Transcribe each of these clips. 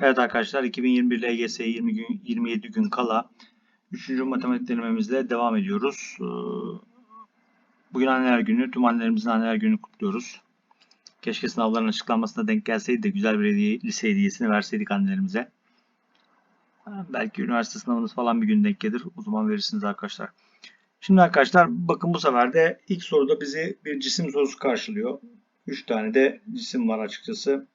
Evet arkadaşlar 2021 LGS 20 gün 27 gün kala 3. matematik denememizle devam ediyoruz. Ee, Bugün anneler günü. Tüm annelerimizin anneler gününü kutluyoruz. Keşke sınavların açıklanmasına denk gelseydi de güzel bir hediye, lise hediyesini verseydik annelerimize. Belki üniversite sınavınız falan bir gün denk gelir. O zaman verirsiniz arkadaşlar. Şimdi arkadaşlar bakın bu sefer de ilk soruda bizi bir cisim sorusu karşılıyor. 3 tane de cisim var açıkçası.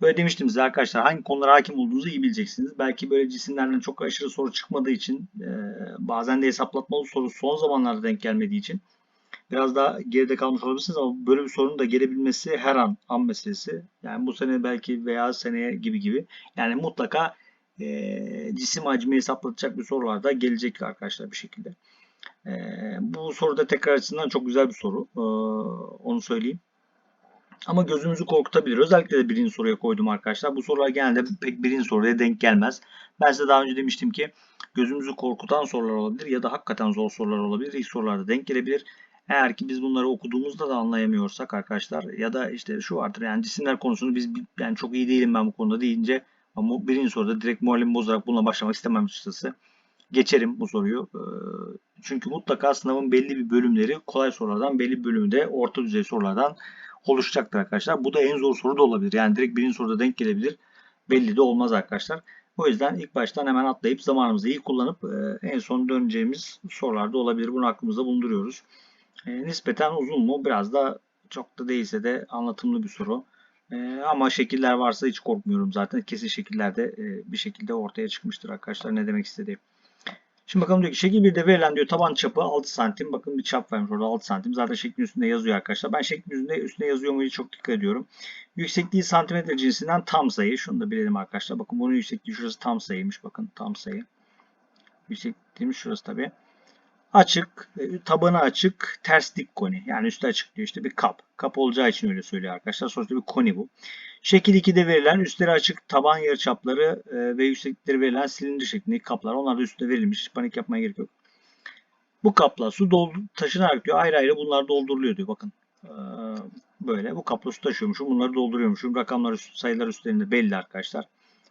Böyle demiştim size arkadaşlar hangi konulara hakim olduğunuzu iyi bileceksiniz. Belki böyle cisimlerden çok aşırı soru çıkmadığı için e, bazen de hesaplatmalı soru son zamanlarda denk gelmediği için biraz daha geride kalmış olabilirsiniz ama böyle bir sorunun da gelebilmesi her an an meselesi. Yani bu sene belki veya seneye gibi gibi. Yani mutlaka e, cisim hacmi hesaplatacak bir sorular da gelecek arkadaşlar bir şekilde. E, bu soruda tekrar açısından çok güzel bir soru. Onu söyleyeyim. Ama gözümüzü korkutabilir. Özellikle de birinci soruya koydum arkadaşlar. Bu sorular genelde pek birinci soruya denk gelmez. Ben size daha önce demiştim ki gözümüzü korkutan sorular olabilir ya da hakikaten zor sorular olabilir. İlk sorularda denk gelebilir. Eğer ki biz bunları okuduğumuzda da anlayamıyorsak arkadaşlar ya da işte şu vardır yani cisimler konusunu biz yani çok iyi değilim ben bu konuda deyince ama birinci soruda direkt moralimi bozarak bununla başlamak istemem açıkçası. Geçerim bu soruyu. Ee, Çünkü mutlaka sınavın belli bir bölümleri kolay sorulardan belli bir bölümü de orta düzey sorulardan oluşacaktır arkadaşlar. Bu da en zor soru da olabilir. Yani direkt birinci soruda denk gelebilir. Belli de olmaz arkadaşlar. O yüzden ilk baştan hemen atlayıp zamanımızı iyi kullanıp e, en son döneceğimiz sorularda olabilir. Bunu aklımızda bulunduruyoruz. E, nispeten uzun mu? Biraz da çok da değilse de anlatımlı bir soru. E, ama şekiller varsa hiç korkmuyorum zaten. Kesin şekillerde bir şekilde ortaya çıkmıştır arkadaşlar ne demek istediğim. Şimdi bakalım diyor ki şekil 1'de verilen diyor taban çapı 6 santim. Bakın bir çap vermiş orada 6 santim. Zaten şeklin üstünde yazıyor arkadaşlar. Ben şeklin üstünde, üstünde yazıyor mu diye çok dikkat ediyorum. Yüksekliği santimetre cinsinden tam sayı. Şunu da bilelim arkadaşlar. Bakın bunun yüksekliği şurası tam sayıymış. Bakın tam sayı. Yüksekliğimiz şurası tabi. Açık, e, tabanı açık, ters dik koni. Yani üstü açık diyor. İşte bir kap. Kap olacağı için öyle söylüyor arkadaşlar. Sonuçta bir koni bu. Şekil 2'de verilen üstleri açık taban yarıçapları e, ve yükseklikleri verilen silindir şeklindeki kaplar. Onlar da üstte verilmiş. Panik yapmaya gerek yok. Bu kapla su doldu, taşınarak diyor ayrı ayrı bunlar dolduruluyor diyor. Bakın e, böyle bu kapla su taşıyormuşum. Bunları dolduruyormuşum. Rakamlar sayılar üstlerinde belli arkadaşlar.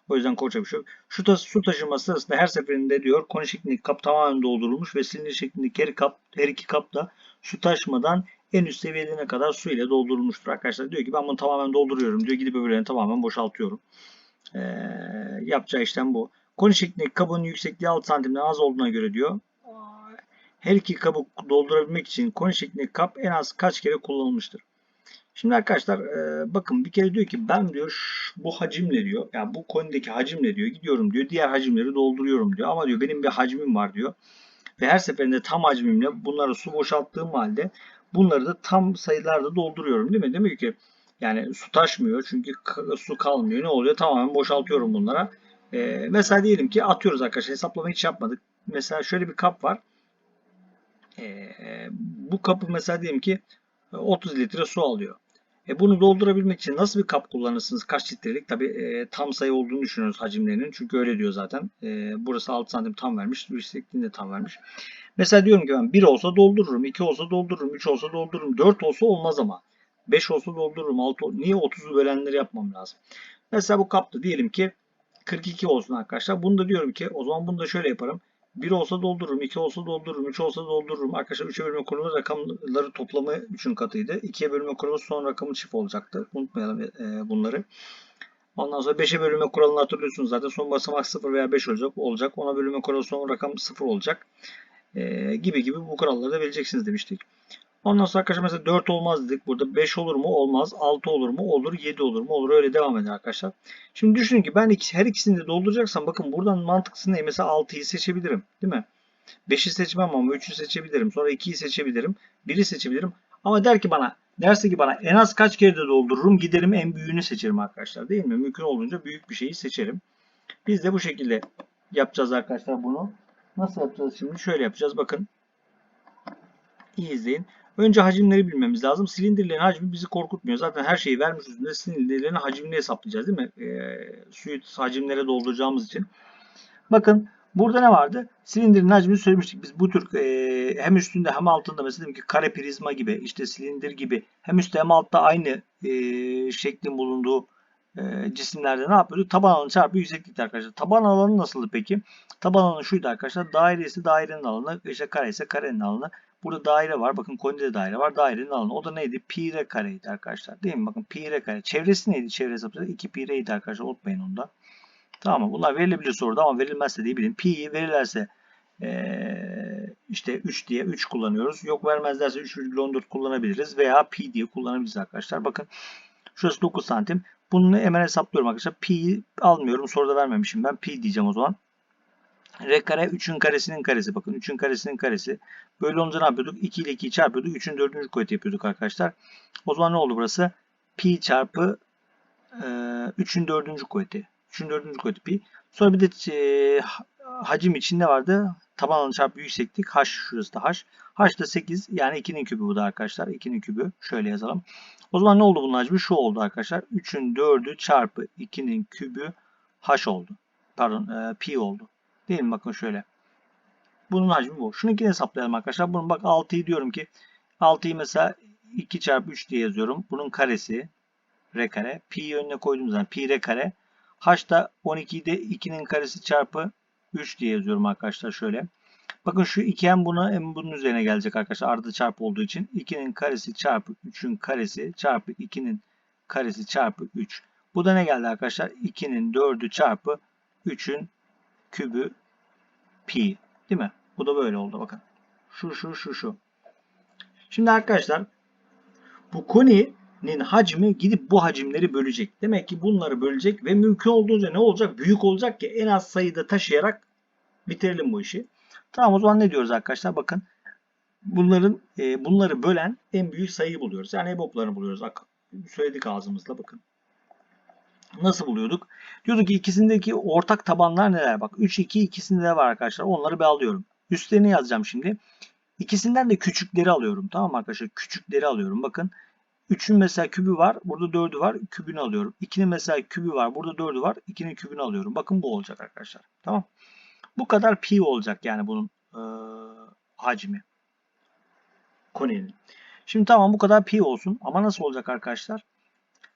O yüzden korkacak bir şey yok. Şu ta su taşıması sırasında her seferinde diyor koni şeklindeki kap tamamen doldurulmuş ve silindir şeklindeki her, kap, her iki kap da su taşmadan en üst seviyelerine kadar su ile doldurulmuştur arkadaşlar. Diyor ki ben bunu tamamen dolduruyorum diyor. Gidip öbürlerini tamamen boşaltıyorum. Ee, yapacağı işlem bu. Koni şeklindeki kabın yüksekliği 6 santimden az olduğuna göre diyor. Her iki kabı doldurabilmek için koni şeklindeki kap en az kaç kere kullanılmıştır? Şimdi arkadaşlar e, bakın bir kere diyor ki ben diyor şu, bu hacimle diyor yani bu konideki hacimle diyor gidiyorum diyor diğer hacimleri dolduruyorum diyor ama diyor benim bir hacmim var diyor ve her seferinde tam hacmimle bunları su boşalttığım halde bunları da tam sayılarda dolduruyorum değil mi? Demek ki yani su taşmıyor çünkü su kalmıyor. Ne oluyor? Tamamen boşaltıyorum bunlara. Ee, mesela diyelim ki atıyoruz arkadaşlar. Hesaplama hiç yapmadık. Mesela şöyle bir kap var. Ee, bu kapı mesela diyelim ki 30 litre su alıyor. E bunu doldurabilmek için nasıl bir kap kullanırsınız? Kaç litrelik? Tabi e, tam sayı olduğunu düşünüyoruz hacimlerinin. Çünkü öyle diyor zaten. E, burası 6 santim tam vermiş. Yüksekliğini de tam vermiş. Mesela diyorum ki ben 1 olsa doldururum. 2 olsa doldururum. 3 olsa doldururum. 4 olsa olmaz ama. 5 olsa doldururum. 6 Niye 30'u bölenleri yapmam lazım? Mesela bu kapta diyelim ki 42 olsun arkadaşlar. Bunu da diyorum ki o zaman bunu da şöyle yaparım. 1 olsa doldururum, 2 olsa doldururum, 3 olsa doldururum. Arkadaşlar 3'e bölme kurulu rakamları toplamı 3'ün katıydı. 2'ye bölme kuralı son rakamı çift olacaktı. Unutmayalım e, bunları. Ondan sonra 5'e bölme kuralını hatırlıyorsunuz zaten. Son basamak 0 veya 5 olacak. olacak. Ona bölme kuralı son rakam 0 olacak. E, gibi gibi bu kuralları da bileceksiniz demiştik. Ondan sonra arkadaşlar mesela 4 olmaz dedik. Burada 5 olur mu? Olmaz. 6 olur mu? Olur. 7 olur mu? Olur. Öyle devam eder arkadaşlar. Şimdi düşünün ki ben her ikisini de dolduracaksam bakın buradan mantıklısı ne? Mesela 6'yı seçebilirim. Değil mi? 5'i seçmem ama 3'ü seçebilirim. Sonra 2'yi seçebilirim. 1'i seçebilirim. Ama der ki bana derse ki bana en az kaç kere de doldururum giderim en büyüğünü seçerim arkadaşlar değil mi? Mümkün olduğunca büyük bir şeyi seçerim. Biz de bu şekilde yapacağız arkadaşlar bunu. Nasıl yapacağız şimdi? Şöyle yapacağız. Bakın. İyi izleyin. Önce hacimleri bilmemiz lazım. Silindirlerin hacmi bizi korkutmuyor. Zaten her şeyi vermiş üstünde silindirlerin hacmini hesaplayacağız değil mi? E, suyu hacimlere dolduracağımız için. Bakın burada ne vardı? Silindirin hacmini söylemiştik. Biz bu tür e, hem üstünde hem altında mesela ki kare prizma gibi işte silindir gibi hem üstte hem altta aynı e, şeklin bulunduğu e, cisimlerde ne yapıyorduk? Taban alanı çarpı yükseklikti arkadaşlar. Taban alanı nasıldı peki? Taban alanı şuydu arkadaşlar. Daire ise dairenin alanı, işte kare ise karenin alanı. Burada daire var. Bakın konide de daire var. Dairenin alanı. O da neydi? Pi r kareydi arkadaşlar. Değil mi? Bakın pi r kare. Çevresi neydi? Çevre hesapları 2 pi r'ydi arkadaşlar. Unutmayın onu da. Tamam mı? Bunlar verilebilir soruda ama verilmezse diye bilin. Pi'yi verirlerse ee, işte 3 diye 3 kullanıyoruz. Yok vermezlerse 3,14 kullanabiliriz veya pi diye kullanabiliriz arkadaşlar. Bakın şurası 9 santim. Bunu hemen hesaplıyorum arkadaşlar. Pi'yi almıyorum. Soruda vermemişim ben. Pi diyeceğim o zaman. R kare 3'ün karesinin karesi. Bakın 3'ün karesinin karesi. Böyle olunca ne yapıyorduk? 2 ile 2'yi çarpıyorduk. 3'ün 4. kuvveti yapıyorduk arkadaşlar. O zaman ne oldu burası? Pi çarpı e, 3'ün 4. kuvveti. 3'ün 4. kuvveti pi. Sonra bir de e, hacim için ne vardı? Taban alanı çarpı yükseklik. H şurası da H. H da 8 yani 2'nin kübü bu da arkadaşlar. 2'nin kübü. Şöyle yazalım. O zaman ne oldu bunun hacmi? Şu oldu arkadaşlar. 3'ün 4'ü çarpı 2'nin kübü H oldu. Pardon e, pi oldu. Değil mi? Bakın şöyle. Bunun hacmi bu. Şununkini hesaplayalım arkadaşlar. Bunun bak 6'yı diyorum ki 6'yı mesela 2 çarpı 3 diye yazıyorum. Bunun karesi r kare. Pi'yi önüne koyduğum zaman pi r kare. H da 12'yi de 2'nin karesi çarpı 3 diye yazıyorum arkadaşlar şöyle. Bakın şu 2 hem buna hem bunun üzerine gelecek arkadaşlar. Arada çarpı olduğu için 2'nin karesi çarpı 3'ün karesi çarpı 2'nin karesi çarpı 3. Bu da ne geldi arkadaşlar? 2'nin 4'ü çarpı 3'ün kübü pi. Değil mi? Bu da böyle oldu bakın. Şu şu şu şu. Şimdi arkadaşlar bu koninin hacmi gidip bu hacimleri bölecek. Demek ki bunları bölecek ve mümkün olduğunca ne olacak? Büyük olacak ki en az sayıda taşıyarak bitirelim bu işi. Tamam o zaman ne diyoruz arkadaşlar? Bakın bunların e, bunları bölen en büyük sayıyı buluyoruz. Yani EBOB'larını buluyoruz. Söyledik ağzımızla bakın. Nasıl buluyorduk? Diyorduk ki ikisindeki ortak tabanlar neler? Bak 3, 2 ikisinde de var arkadaşlar. Onları bir alıyorum. Üstlerini yazacağım şimdi. İkisinden de küçükleri alıyorum. Tamam arkadaşlar? Küçükleri alıyorum. Bakın 3'ün mesela kübü var. Burada 4'ü var. Kübünü alıyorum. 2'nin mesela kübü var. Burada 4'ü var. 2'nin kübünü alıyorum. Bakın bu olacak arkadaşlar. Tamam. Bu kadar pi olacak yani bunun e, hacmi. Koninin. Şimdi tamam bu kadar pi olsun. Ama nasıl olacak arkadaşlar?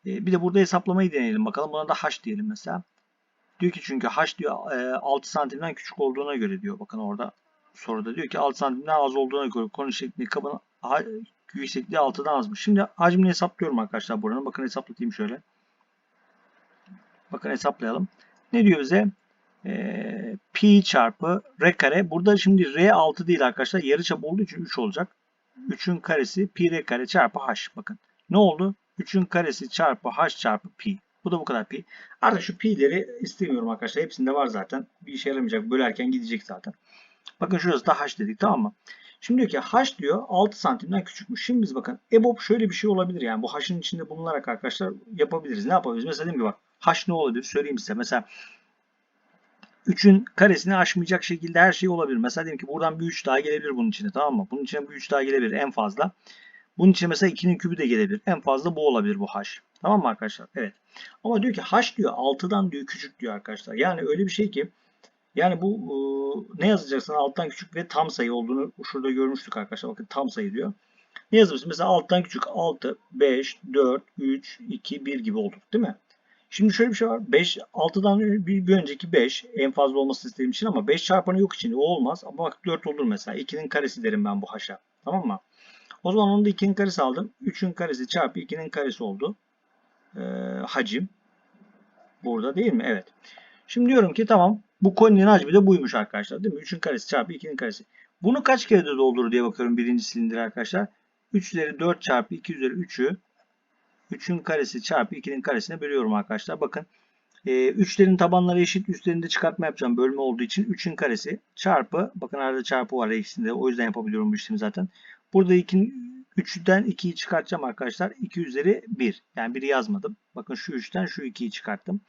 E, bir de burada hesaplamayı deneyelim bakalım. Buna da h diyelim mesela. Diyor ki çünkü h diyor e, 6 santimden küçük olduğuna göre diyor. Bakın orada soruda diyor ki 6 santimden az olduğuna göre konu şeklinde kabın yüksekliği 6'dan azmış. Şimdi hacmini hesaplıyorum arkadaşlar buranın. Bakın hesaplatayım şöyle. Bakın hesaplayalım. Ne diyor bize? E, pi çarpı r kare. Burada şimdi r 6 değil arkadaşlar. Yarıçap olduğu için 3 olacak. 3'ün karesi pi r kare çarpı h. Bakın. Ne oldu? 3'ün karesi çarpı h çarpı pi. Bu da bu kadar pi. Artık şu pi'leri istemiyorum arkadaşlar. Hepsinde var zaten. Bir işe yaramayacak. Bölerken gidecek zaten. Bakın şurası da h dedik tamam mı? Şimdi diyor ki h diyor 6 santimden küçükmüş. Şimdi biz bakın EBOB şöyle bir şey olabilir yani. Bu h'ın içinde bulunarak arkadaşlar yapabiliriz. Ne yapabiliriz? Mesela değil mi bak h ne olabilir? Söyleyeyim size. Mesela 3'ün karesini aşmayacak şekilde her şey olabilir. Mesela diyelim ki buradan bir 3 daha gelebilir bunun içine tamam mı? Bunun içine bir 3 daha gelebilir en fazla. Bunun için mesela 2'nin kübü de gelebilir. En fazla bu olabilir bu h. Tamam mı arkadaşlar? Evet. Ama diyor ki h diyor 6'dan diyor küçük diyor arkadaşlar. Yani öyle bir şey ki yani bu e, ne yazacaksın alttan küçük ve tam sayı olduğunu şurada görmüştük arkadaşlar. Bakın tam sayı diyor. Ne yazabilirsin? Mesela alttan küçük 6, 5, 4, 3, 2, 1 gibi olur. Değil mi? Şimdi şöyle bir şey var. 5, 6'dan bir, bir önceki 5 en fazla olması istediğim için ama 5 çarpanı yok için o olmaz. Ama bak 4 olur mesela. 2'nin karesi derim ben bu haşa. Tamam mı? O zaman onu da 2'nin karesi aldım. 3'ün karesi çarpı 2'nin karesi oldu. Ee, hacim. Burada değil mi? Evet. Şimdi diyorum ki tamam. Bu koninin hacmi de buymuş arkadaşlar. Değil mi? 3'ün karesi çarpı 2'nin karesi. Bunu kaç kere de doldurur diye bakıyorum birinci silindir arkadaşlar. 3 üzeri 4 çarpı 2 üzeri 3'ü 3'ün karesi çarpı 2'nin karesine bölüyorum arkadaşlar. Bakın e, 3'lerin tabanları eşit. Üstlerinde çıkartma yapacağım. Bölme olduğu için 3'ün karesi çarpı bakın arada çarpı var ikisinde. O yüzden yapabiliyorum bu işlemi zaten. Burada 2'nin 3'ten 2'yi çıkartacağım arkadaşlar. 2 üzeri 1. Yani 1'i yazmadım. Bakın şu 3'ten şu 2'yi çıkarttım.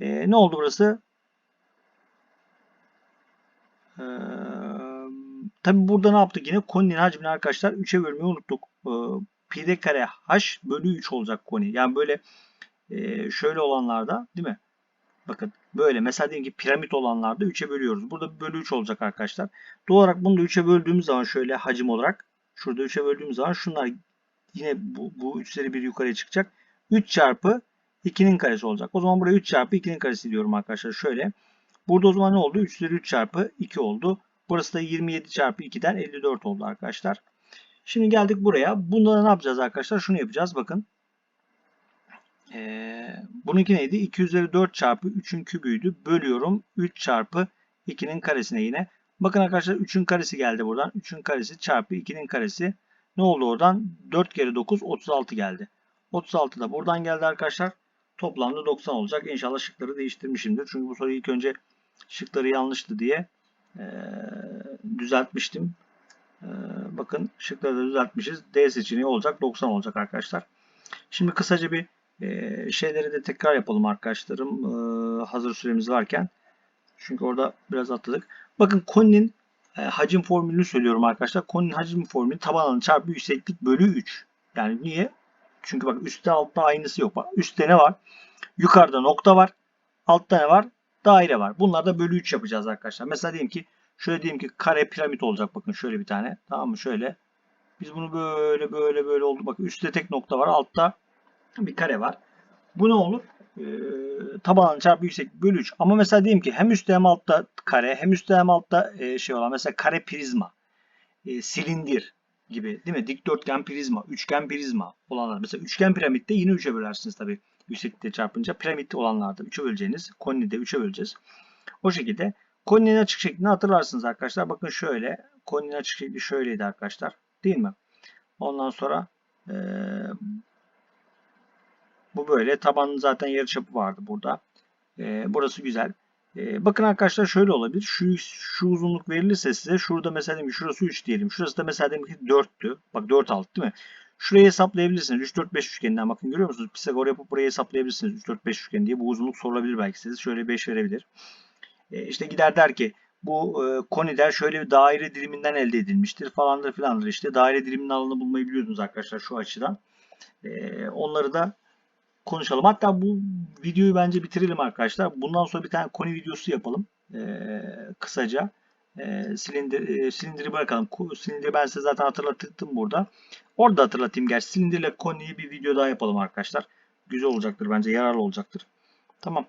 E, ne oldu burası? Ee, tabi burada ne yaptık yine? Koninin hacmini arkadaşlar 3'e bölmeyi unuttuk. Ee, pi de kare h bölü 3 olacak koni. Yani böyle e, şöyle olanlarda değil mi? Bakın böyle mesela diyelim ki piramit olanlarda 3'e bölüyoruz. Burada bölü 3 olacak arkadaşlar. Doğal olarak bunu da 3'e böldüğümüz zaman şöyle hacim olarak şurada 3'e böldüğümüz zaman şunlar yine bu, bu 3'leri bir yukarıya çıkacak. 3 çarpı 2'nin karesi olacak. O zaman buraya 3 çarpı 2'nin karesi diyorum arkadaşlar. Şöyle. Burada o zaman ne oldu? 3 üzeri 3 çarpı 2 oldu. Burası da 27 çarpı 2'den 54 oldu arkadaşlar. Şimdi geldik buraya. Bunda da ne yapacağız arkadaşlar? Şunu yapacağız. Bakın. Ee, bununki neydi? 2 üzeri 4 çarpı 3'ün kübüydü. Bölüyorum. 3 çarpı 2'nin karesine yine. Bakın arkadaşlar 3'ün karesi geldi buradan. 3'ün karesi çarpı 2'nin karesi. Ne oldu oradan? 4 kere 9 36 geldi. 36 da buradan geldi arkadaşlar. Toplamda 90 olacak. İnşallah şıkları değiştirmişimdir. Çünkü bu soru ilk önce şıkları yanlıştı diye e, düzeltmiştim. E, bakın şıkları da düzeltmişiz. D seçeneği olacak. 90 olacak arkadaşlar. Şimdi kısaca bir e, şeyleri de tekrar yapalım arkadaşlarım. E, hazır süremiz varken. Çünkü orada biraz atladık. Bakın koninin e, hacim formülünü söylüyorum arkadaşlar. Koninin hacim formülü taban alanı çarpı yükseklik bölü 3. Yani niye? Çünkü bak üstte altta aynısı yok. Bak üstte ne var? Yukarıda nokta var. Altta ne var? Daire var. Bunlar da bölü 3 yapacağız arkadaşlar. Mesela diyelim ki şöyle diyelim ki kare piramit olacak. Bakın şöyle bir tane. Tamam mı? Şöyle. Biz bunu böyle böyle böyle oldu. Bak üstte tek nokta var. Altta bir kare var. Bu ne olur? Ee, taban çarpı yükseklik bölü 3. Ama mesela diyelim ki hem üstte hem altta kare hem üstte hem altta e, şey olan mesela kare prizma, e, silindir gibi değil mi? Dikdörtgen prizma, üçgen prizma olanlar. Mesela üçgen piramitte yine 3'e bölersiniz tabii. Yükseklikte çarpınca piramitte olanlarda 3'e böleceğiniz. Konini de 3'e böleceğiz. O şekilde koninin açık şeklini hatırlarsınız arkadaşlar. Bakın şöyle. Koninin açık şekli şöyleydi arkadaşlar. Değil mi? Ondan sonra e, bu böyle. Tabanın zaten yarıçapı vardı burada. E, burası güzel. E, bakın arkadaşlar şöyle olabilir. Şu, şu uzunluk verilirse size şurada mesela diyelim şurası 3 diyelim. Şurası da mesela diyelim ki 4'tü. Bak 4 alt değil mi? Şurayı hesaplayabilirsiniz. 3, 4, 5 üçgeninden bakın görüyor musunuz? Pisagor yapıp burayı hesaplayabilirsiniz. 3, 4, 5 üçgen diye. Bu uzunluk sorulabilir belki size. Şöyle 5 verebilir. E, işte gider der ki bu e, koni der şöyle bir daire diliminden elde edilmiştir falandır filandır işte. Daire diliminin alanını bulmayı biliyordunuz arkadaşlar şu açıdan. E, onları da konuşalım. Hatta bu videoyu bence bitirelim arkadaşlar. Bundan sonra bir tane koni videosu yapalım. Ee, kısaca. Ee, silindir, e, silindiri bırakalım. Silindiri ben size zaten hatırlattım burada. Orada hatırlatayım. Gerçi silindirle koniyi bir video daha yapalım arkadaşlar. Güzel olacaktır bence. Yararlı olacaktır. Tamam.